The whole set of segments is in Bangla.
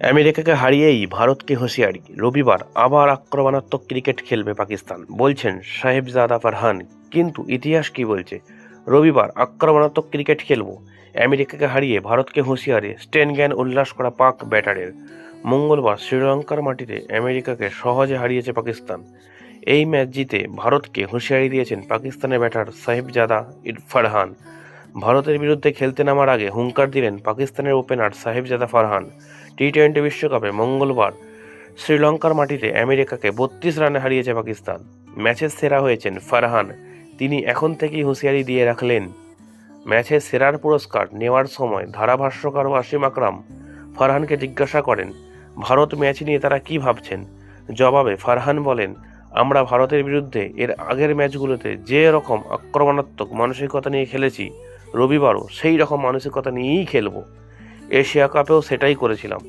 আমেরিকাকে হারিয়েই ভারতকে হুঁশিয়ারি। রবিবার আবার আক্রমণাত্মক ক্রিকেট খেলবে পাকিস্তান, বলছেন সাহেবজাদা ফারহান। কিন্তু ইতিহাস কি বলছে? রবিবার আক্রমণাত্মক ক্রিকেট খেলব, আমেরিকাকে হারিয়ে ভারতকে হুঁশিয়ারি, স্টেন জ্ঞান উল্লাস করা পাক ব্যাটারের। মঙ্গলবার শ্রীলঙ্কার মাটিতে আমেরিকাকে সহজে হারিয়েছে পাকিস্তান। এই ম্যাচ জিতে ভারতকে হুঁশিয়ারি দিয়েছেন পাকিস্তানের ব্যাটার সাহেবজাদা ফারহান। ভারতের বিরুদ্ধে খেলতে নামার আগে হুঙ্কার দিলেন পাকিস্তানের opener Sahibzada Farhan. T twenty বিশ্বকাপে মঙ্গলবার শ্রীলঙ্কার মাটিতে আমেরিকাকে বত্রিশ রানে হারিয়েছে পাকিস্তান। ম্যাচের সেরা হয়েছেন ফারহান। তিনি এখন থেকেই হুঁশিয়ারি দিয়ে রাখলেন ম্যাচের সেরার পুরস্কার নেওয়ার সময় ধারাভাষ্যকার ওয়াসিম আকরাম ফারহানকে জিজ্ঞাসা করেন, ভারত ম্যাচ নিয়ে তারা কি ভাবছেন? জবাবে ফারহান বলেন, আমরা ভারতের বিরুদ্ধে এর আগের ম্যাচগুলোতে যে রকম আক্রমণাত্মক মানসিকতা নিয়ে খেলেছি, রবিবারও সেই রকম মানসিকতা নিয়েই খেলব। এশিয়া কাপেও সেটাই করেছিলাম।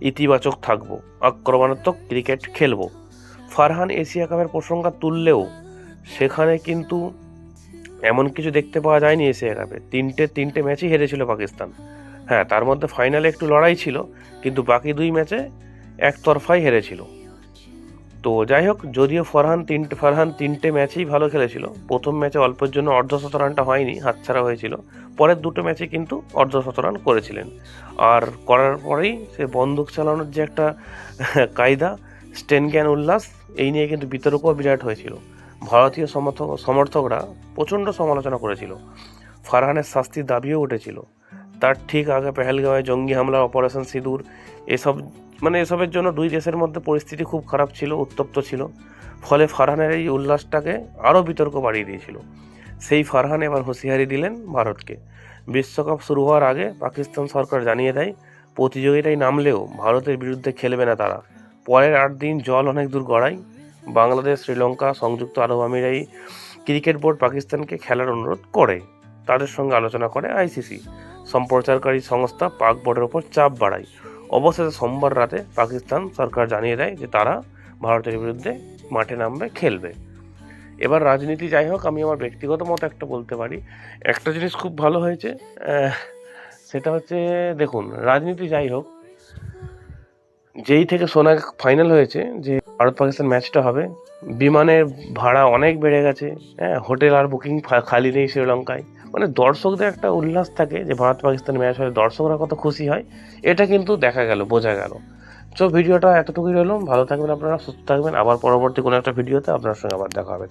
ইতিবাচক থাকব, আক্রমণাত্মক ক্রিকেট খেলব। ফারহান এশিয়া কাপের প্রসঙ্গা তুললেও সেখানে কিন্তু এমন কিছু দেখতে পাওয়া যায়নি এশিয়া কাপে। তিনটে তিনটে ম্যাচই হেরেছিল পাকিস্তান। হ্যাঁ তার মধ্যে ফাইনালে একটু লড়াই ছিল, কিন্তু বাকি দুই ম্যাচে একতরফাই হেরেছিল। তো যাই হোক, যদিও ফরহান তিনটে ফারহান তিনটে ম্যাচেই ভালো খেলেছিল। প্রথম ম্যাচে অল্পের জন্য অর্ধশত রানটা হয়নি, হাতছাড়া হয়েছিল। পরের দুটো ম্যাচে কিন্তু অর্ধশত রান করেছিলেন। আর করার পরেই সে বন্দুক চালানোর যে একটা কায়দা স্টেন জ্ঞান উল্লাস, এই নিয়ে কিন্তু বিতর্কও বিরাট হয়েছিল। ভারতীয় সমর্থক সমর্থকরা প্রচণ্ড সমালোচনা করেছিল। ফারহানের শাস্তির দাবিও উঠেছিল। তার ঠিক আগে পেহেলগাঁওয়ে জঙ্গি হামলা, অপারেশন সিঁদুর, এসব মানে এসবের জন্য দুই দেশের মধ্যে পরিস্থিতি খুব খারাপ ছিল, উত্তপ্ত ছিল। ফলে ফারহানের এই উল্লাসটাকে আরও বিতর্ক বাড়িয়ে দিয়েছিল। সেই ফারহান এবার হুঁশিয়ারি দিলেন ভারতকে। বিশ্বকাপ শুরু হওয়ার আগে পাকিস্তান সরকার জানিয়ে দেয়, প্রতিযোগিতায় নামলেও ভারতের বিরুদ্ধে খেলবে না তারা। পরের আট দিন জল অনেক দূর গড়ায়। বাংলাদেশ, শ্রীলঙ্কা, সংযুক্ত আরব আমিরাই ক্রিকেট বোর্ড পাকিস্তানকে খেলার অনুরোধ করে। তাদের সঙ্গে আলোচনা করে আইসিসি। সম্প্রচারকারী সংস্থা পাক বোর্ডের ওপর চাপ বাড়ায়। অবশেষে সোমবার রাতে পাকিস্তান সরকার জানিয়ে দেয় যে তারা ভারতের বিরুদ্ধে মাঠে নামবে, খেলবে। এবার রাজনীতি যাই হোক, আমি আমার ব্যক্তিগত মত একটা বলতে পারি। একটা জিনিস খুব ভালো হয়েছে সেটা হচ্ছে, দেখুন, রাজনীতি যাই হোক, যেই থেকে সোনা ফাইনাল হয়েছে, যে ভারত পাকিস্তান ম্যাচটা হবে, বিমানের ভাড়া অনেক বেড়ে গেছে হ্যাঁ হোটেল আর বুকিং খালি নেই শ্রীলঙ্কায়। মানে দর্শকদের একটা উল্লাস থাকে যে ভারত পাকিস্তান ম্যাচ হলে দর্শকরা কত খুশি হয়, এটা কিন্তু দেখা গেল, বোঝা গেল। তো ভিডিওটা এতটুকুই রইল, ভালো থাকবেন আপনারা, সুস্থ থাকবেন, আবার পরবর্তী কোনো একটা ভিডিওতে আপনার সঙ্গে আবার দেখা হবে।